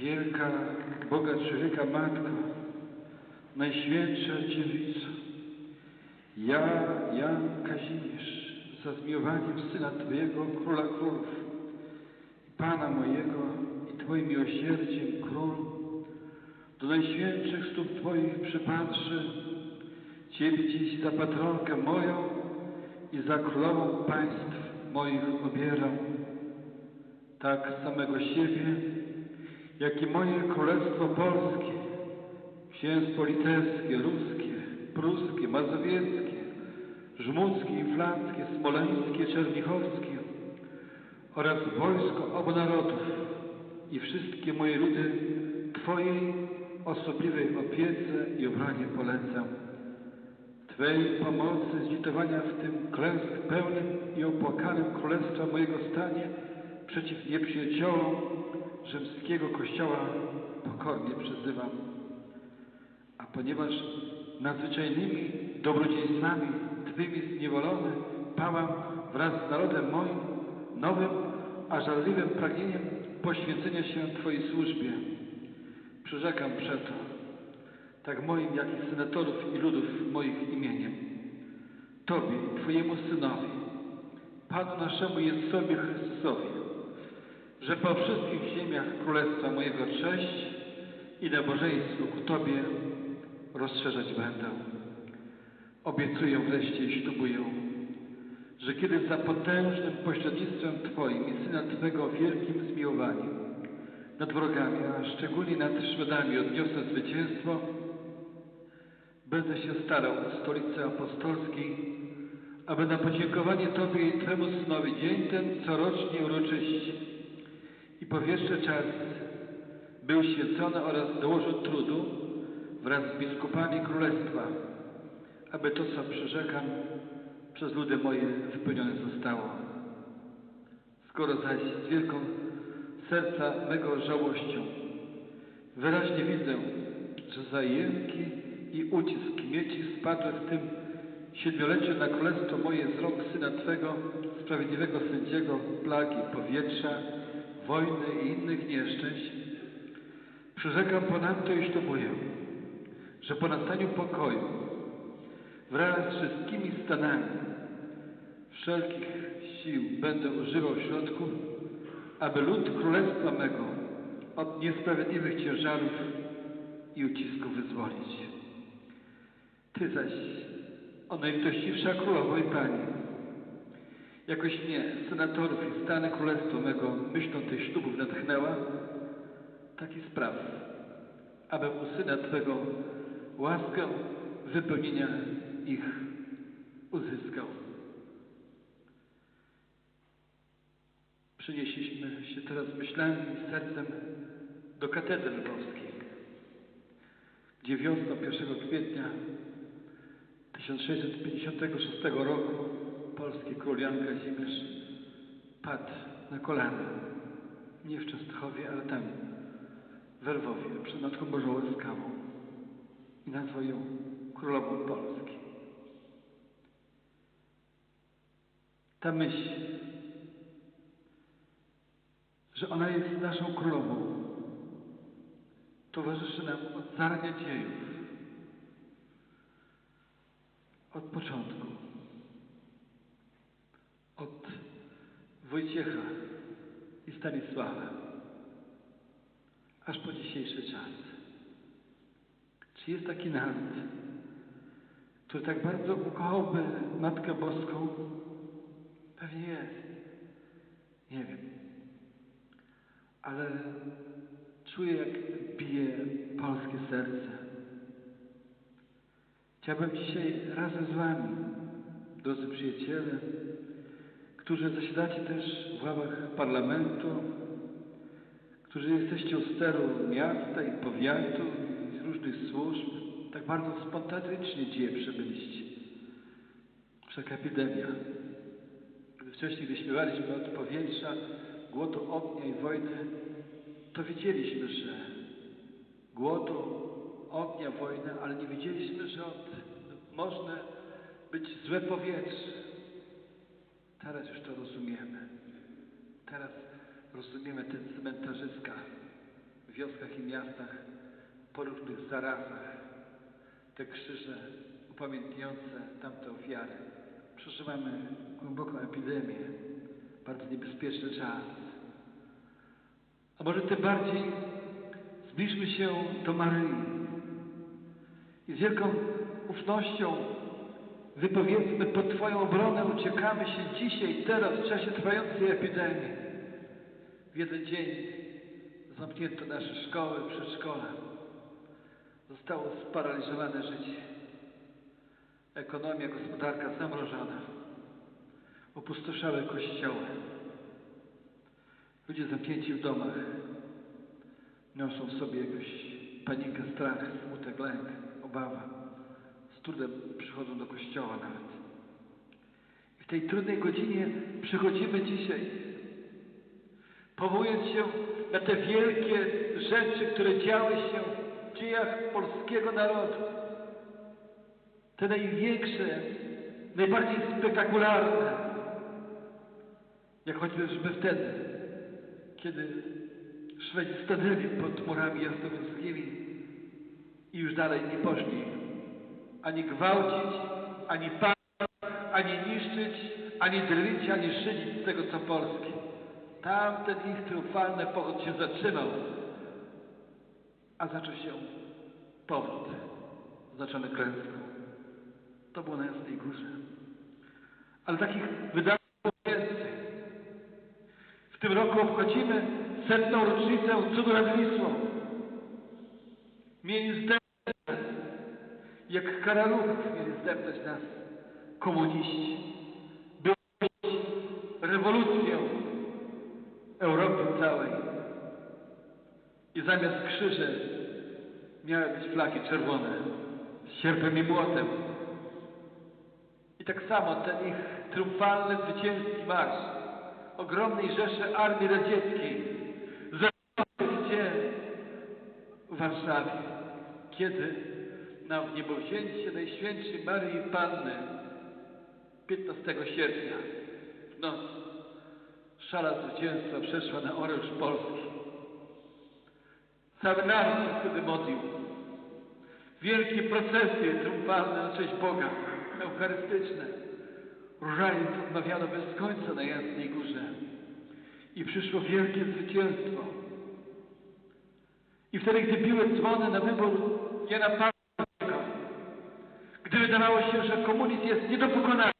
Wielka Boga człowieka Matko, Najświętsza Dziewico, ja, Jan Kazimierz, za zmiłowaniem Syna Twojego, Króla Królów Pana mojego i Twoim miłosierdziem, Król, do najświętszych stóp Twoich przypatrzy, Ciebie dziś za patronkę moją i za królową państw moich obieram. Tak samego siebie, jak i moje królestwo polskie, księstwo litewskie, ruskie, pruskie, mazowieckie, żmudzkie i flanckie, smoleńskie, czernichowskie oraz wojsko obu narodów i wszystkie moje ludy Twojej osobliwej opiece i obronie polecam. Twej pomocy, zlitowania w tym klęsk pełnym i opłakanym królestwa mojego stanie przeciw nieprzyjaciołom rzymskiego kościoła pokornie przyzywam. A ponieważ nadzwyczajnymi dobrodziejstwami Twymi zniewolony pałam wraz z narodem moim nowym, a żarliwym pragnieniem poświęcenia się Twojej służbie. Przyrzekam przeto, tak moim, jak i senatorów i ludów moich imieniem, Tobie Twojemu Synowi, Panu naszemu Jezusowi Chrystusowi, że po wszystkich ziemiach Królestwa mojego cześć i nabożeństwo ku Tobie rozszerzać będę. Obiecuję wreszcie i ślubuję, że kiedy za potężnym pośrednictwem Twoim i Syna Twego wielkim zmiłowaniem nad wrogami, a szczególnie nad Szwedami odniosę zwycięstwo, będę się starał u stolicy apostolskiej, aby na podziękowanie Tobie i Twemu Synowi dzień ten corocznie uroczyści i powierzchny czas był święcony oraz dołożył trudu wraz z biskupami Królestwa, aby to, co przyrzekam, przez ludy moje wypełnione zostało. Skoro zaś z wielką serca mego żałością wyraźnie widzę, że zajęki i ucisk mieci spadły w tym siedmioleciu na królestwo moje z Syna Twego, sprawiedliwego sędziego, plagi powietrza, wojny i innych nieszczęść, przyrzekam ponadto i ślubuję, że po nastaniu pokoju wraz z wszystkimi stanami wszelkich sił będę używał środków, aby lud królestwa mego od niesprawiedliwych ciężarów i ucisków wyzwolić. Ty zaś, o najlitościwsza królowo i jakoś mnie, senatorów i stany królestwa mego myślą tych ślubów natchnęła, taki spraw, abym u syna Twego łaskę wypełnienia ich uzyskał. Przenieśliśmy się teraz myślami i sercem do katedry lwowskiej, gdzie wiosną 1 kwietnia 1656 roku polski król Jan Kazimierz padł na kolana. Nie w Częstochowie, ale tam, w Lwowie, przed Matką Bożą Łaskawą. I nazwał ją Królową Polski. Ta myśl, że ona jest naszą królową, towarzyszy nam od zarania dziejów, od początku, od Wojciecha i Stanisława, aż po dzisiejszy czas. Czy jest taki naród, który tak bardzo ukochałby Matkę Boską? Pewnie jest. Nie wiem. Ale czuję, jak bije polskie serce. Chciałbym dzisiaj razem z Wami, drodzy przyjaciele, którzy zasiadacie też w ławach parlamentu, którzy jesteście u steru miasta i powiatu i różnych służb, tak bardzo spontanecznie dzieje przybyliście. Wszelka epidemia. Wcześniej, gdy śpiewaliśmy od powietrza, głodu, ognia i wojny, to wiedzieliśmy, że głodu, ognia, wojny, ale nie wiedzieliśmy, że od, można być złe powietrze. Teraz już to rozumiemy. Teraz rozumiemy te cmentarzyska wioskach i miastach po różnych zarazach. Te krzyże upamiętniające tamte ofiary. Przeżywamy głęboką epidemię, bardzo niebezpieczny czas. A może tym bardziej zbliżmy się do Maryi i z wielką ufnością wypowiedzmy pod Twoją obronę uciekamy się dzisiaj, teraz, w czasie trwającej epidemii. W jeden dzień zamknięto nasze szkoły, przedszkola. Zostało sparaliżowane życie. Ekonomia, gospodarka zamrożona. Opustoszały kościoły. Ludzie zamknięci w domach niosą w sobie jakąś panikę, strach, smutek, lęk, obawa. Trudem przychodzą do kościoła nawet. I w tej trudnej godzinie przychodzimy dzisiaj, powołując się na te wielkie rzeczy, które działy się w dziejach polskiego narodu. Te największe, najbardziej spektakularne. Jak choćby wtedy, kiedy Szwedzi stanęli pod murami jasnowieckimi i już dalej nie poszli ani gwałcić, ani palić, ani niszczyć, ani drwić, ani szydzić z tego co polskie. Tamten ich triumfalny pochód się zatrzymał, a zaczął się powrót, oznaczony klęską. To było na Jasnej Górze. Ale takich wydarzeń więcej. W tym roku obchodzimy setną rocznicę cudu nad Wisłą. Mieli zdeptać, jak karaluchów mieli zdeptać nas komuniści. By rewolucję Europy całej. I zamiast krzyży miały być flagi czerwone z sierpem i młotem. I tak samo ten ich triumfalny, zwycięski marsz ogromnej rzeszy armii radzieckiej zaczął gdzie? W Warszawie. Kiedy na wniebowzięcie Najświętszej Maryi Panny 15 sierpnia w noc szala zwycięstwa przeszła na oręż Polski. Cały naród się wtedy modlił. Wielkie procesje triumfalne na cześć Boga, eucharystyczne. Różaniec odmawiano bez końca na Jasnej Górze. I przyszło wielkie zwycięstwo. I wtedy, gdy biły dzwony na wybór Jana Pawła wydawało się, że komunizm jest nie do pokonania,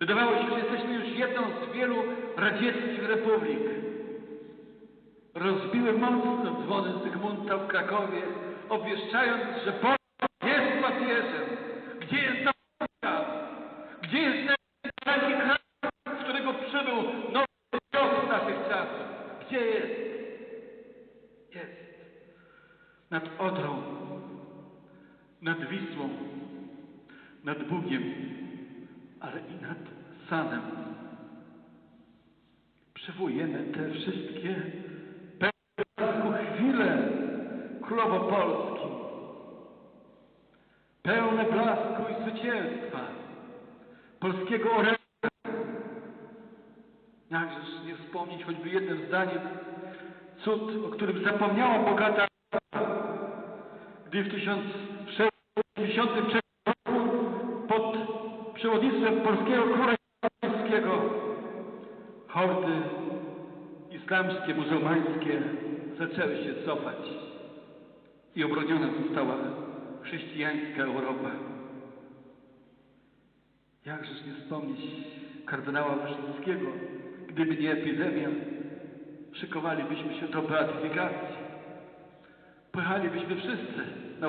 wydawało się, że jesteśmy już jedną z wielu radzieckich republik, rozbiły mocno dzwony Zygmunta w Krakowie, obwieszczając, że Polska jest papieżem. Gdzie jest Polska? Gdzie jest taki kraj, z którego przybył nowy Piotr naszych czasów? Gdzie jest? Jest. Nad Odrą, nad Wisłą, nad Bugiem, ale i nad Sanem. Przywołujemy te wszystkie pełne chwile królowo Polski. Pełne blasku i zwycięstwa polskiego oręża. Jakżeż nie wspomnieć choćby jednym zdaniem cud, o którym zapomniała bogata gdy w 1653 roku pod przewodnictwem polskiego króla polskiego hordy islamskie, muzułmańskie zaczęły się cofać i obroniona została chrześcijańska Europa. Jakżeż nie wspomnieć kardynała Wyszyńskiego, gdyby nie epidemia, szykowalibyśmy się do beatyfikacji. Pojechalibyśmy wszyscy na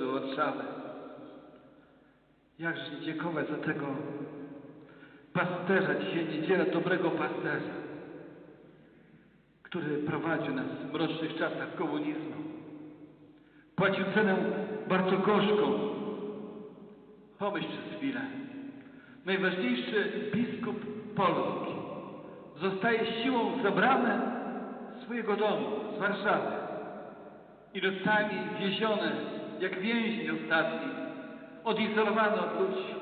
do Warszawy. Jakże nie dziękować za tego pasterza, dzisiaj niedziela dobrego pasterza, który prowadził nas w mrocznych czasach komunizmu. Płacił cenę bardzo gorzką. Pomyśl przez chwilę. Najważniejszy biskup Polski zostaje siłą zabrany swojego domu, z Warszawy i nocami wieziony, jak więźni ostatni, odizolowany od ludzi,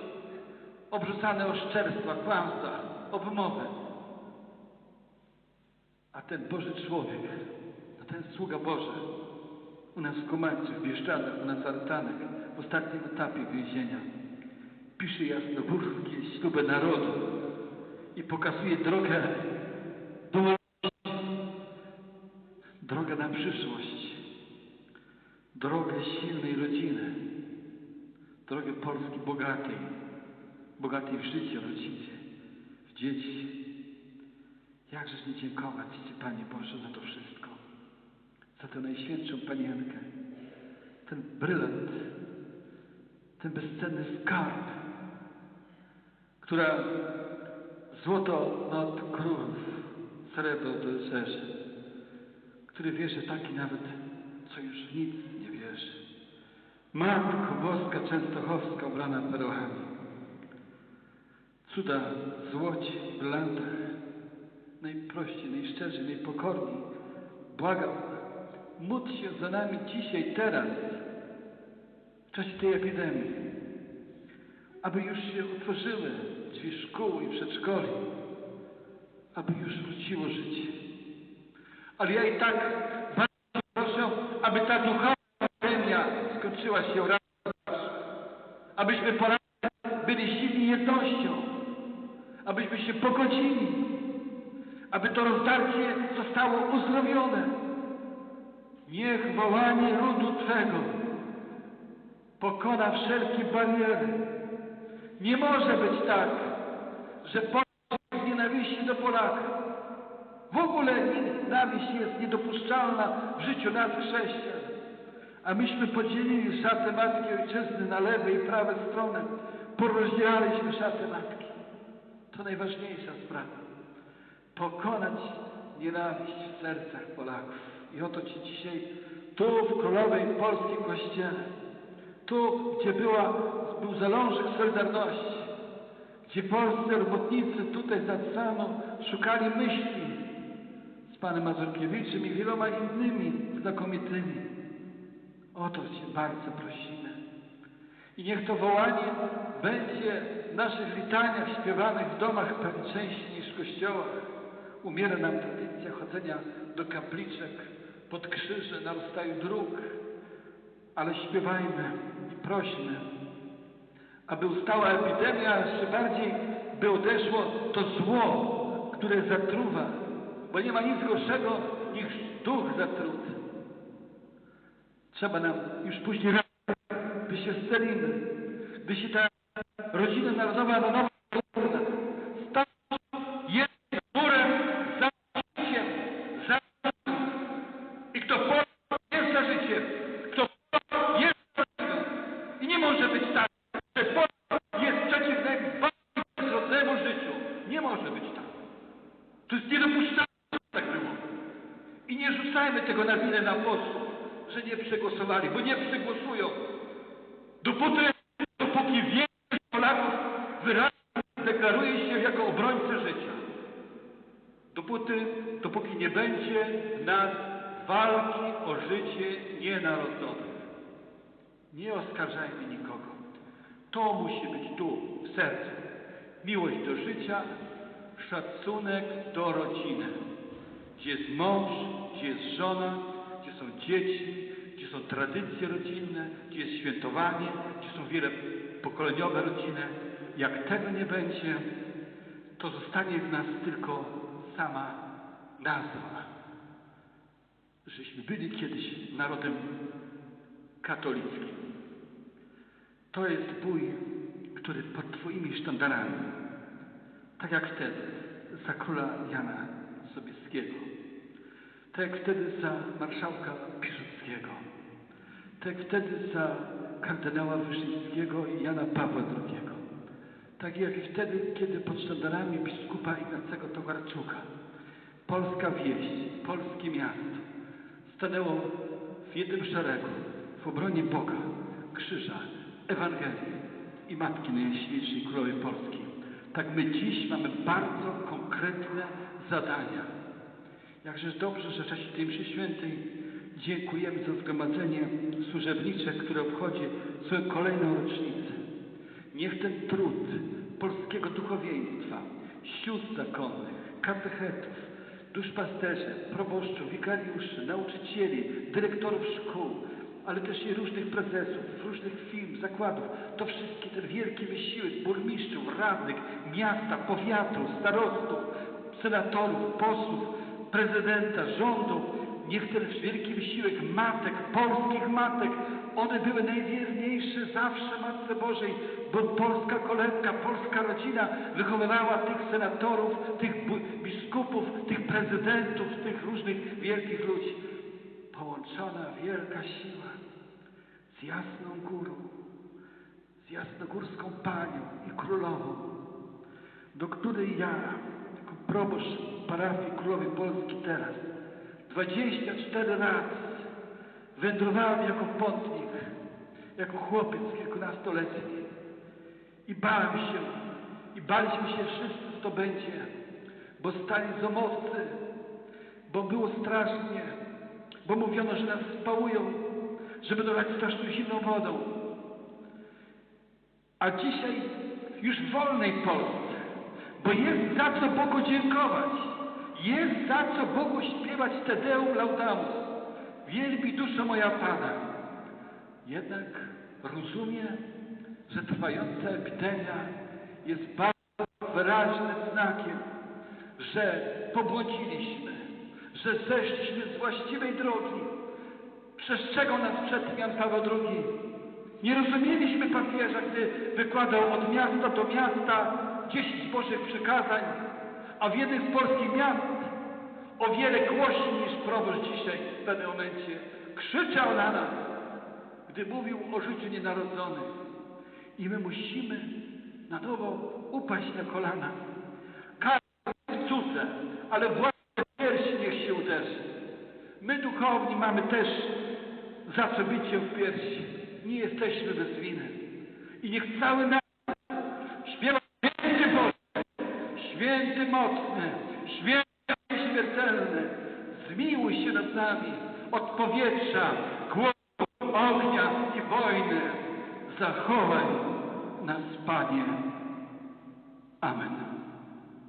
obrzucany oszczerstwa, kłamstwa, obmowy. A ten Boży człowiek, a ten sługa Boży u nas w Komańcu, w Bieszczadach, u Nazarytanek, w ostatnim etapie więzienia, pisze jasnogórskie ślubę narodu i pokazuje drogę drogę silnej rodziny, drogę Polski bogatej, bogatej w życie, rodzinie, w dzieci. Jakżeż nie dziękować Ci, Panie Boże, za to wszystko, za tę najświętszą Panienkę, ten brylant, ten bezcenny skarb, która złoto od królów, srebro do rycerzy, który wierzy taki nawet, co już w nic nie wierzy. Matko Boska Częstochowska ubrana perłami. Cuda w złocie, w brylantach, najprościej, najszczerzej, najpokorniej. Błagam, módl się za nami dzisiaj, teraz, w czasie tej epidemii, aby już się otworzyły drzwi szkół i przedszkoli, aby już wróciło życie. Ale ja i tak bardzo proszę, aby ta duchowa skończyła się raz, abyśmy Polacy byli silni jednością, abyśmy się pogodzili, aby to rozdarcie zostało uzdrowione. Niech wołanie ludu Twego pokona wszelkie bariery. Nie może być tak, że Polska jest nienawiści do Polaków. W ogóle nienawiść jest niedopuszczalna w życiu nas chrześcijan. A myśmy podzielili szatę Matki Ojczyzny na lewe i prawe strony. Porozdzielaliśmy szatę Matki. To najważniejsza sprawa. Pokonać nienawiść w sercach Polaków. I oto Ci dzisiaj tu w Królowej Polskiej Kościele, tu gdzie była, był zalążek Solidarności, gdzie polscy robotnicy tutaj za samo szukali myśli z panem Mazurkiewiczem i wieloma innymi znakomitymi. O to Cię bardzo prosimy. I niech to wołanie będzie w naszych litaniach śpiewanych w domach pewnie częściej niż w kościołach. Umiera nam tradycja chodzenia do kapliczek, pod krzyże na rozstaju dróg, ale śpiewajmy i prośmy, aby ustała epidemia, a jeszcze bardziej by odeszło to zło, które zatruwa, bo nie ma nic gorszego niż duch zatruty. Trzeba nam już później by się scelimy, by się ta rodzina narodowa na nowo tego na winę na posłów, że nie przegłosowali, bo nie przegłosują. Dopóty, dopóki większość Polaków wyraźnie deklaruje się jako obrońcy życia. Dopóty, dopóki nie będzie nas walki o życie nienarodzowe. Nie oskarżajmy nikogo. To musi być tu, w sercu. Miłość do życia, szacunek do rodziny. Gdzie jest mąż, gdzie jest żona, gdzie są dzieci, są tradycje rodzinne, gdzie jest świętowanie, gdzie są wiele pokoleniowe rodziny. Jak tego nie będzie, to zostanie w nas tylko sama nazwa. Żeśmy byli kiedyś narodem katolickim. To jest bój, który pod Twoimi sztandarami, tak jak wtedy za króla Jana Sobieskiego, tak jak wtedy za marszałka Piłsudskiego, tak wtedy za kardynała Wyszyńskiego i Jana Pawła II, tak jak i wtedy, kiedy pod sztandarami biskupa Ignacego Tokarczuka polska wieś, polskie miasto stanęło w jednym szeregu w obronie Boga, krzyża, Ewangelii i Matki Najjaśniejszej Królowej Polski. Tak my dziś mamy bardzo konkretne zadania. Jakżeż dobrze, że w czasie tej mszy świętej dziękujemy za zgromadzenie służebnicze, które obchodzi swoją kolejną rocznicę. Niech ten trud polskiego duchowieństwa, sióstr zakonnych, katechetów, duszpasterze, proboszczów, wikariuszy, nauczycieli, dyrektorów szkół, ale też i różnych prezesów, różnych firm, zakładów. To wszystkie ten wielki wysiłek burmistrzów, radnych, miasta, powiatu, starostów, senatorów, posłów, prezydenta, rządu. Niech ten wielki wysiłek matek, polskich matek, one były najwierniejsze zawsze Matce Bożej, bo polska kolebka, polska rodzina wychowywała tych senatorów, tych biskupów, tych prezydentów, tych różnych wielkich ludzi. Połączona wielka siła z jasną górą, z jasnogórską panią i królową, do której ja, jako proboszcz parafii Królowej Polski teraz, 24 razy wędrowałem jako pątnik, jako chłopiec kilkunastoletni i bałem się, i baliśmy się wszyscy, co będzie, bo stali zomowcy, bo było strasznie, bo mówiono, że nas spałują, że będą lać straszną zimną wodą. A dzisiaj już w wolnej Polsce, bo jest za co Bogu dziękować, jest za co Bogu śpiewać Te Deum Laudamus. Wielbi duszo moja Pana. Jednak rozumie, że trwająca epidemia jest bardzo wyraźnym znakiem, że pobłądziliśmy, że zeszliśmy z właściwej drogi. Przestrzegał nas przed Jan Paweł II. Nie rozumieliśmy papieża, gdy wykładał od miasta do miasta dziesięć Bożych przykazań, a w jednym z polskich miast o wiele głośniej niż proboszcz dzisiaj w pewnym momencie krzyczał na nas, gdy mówił o życiu nienarodzonych. I my musimy na nowo upaść na kolana. Każdy cudze, ale własne piersi niech się uderzy. My duchowni mamy też za co bić się w piersi. Nie jesteśmy bez winy. I niech cały naród śpiewa Święty Boże, Święty Mocny, Święty Śmiertelny, zmiłuj się nad nami od powietrza, głodu, ognia i wojny. Zachowaj nas, Panie. Amen.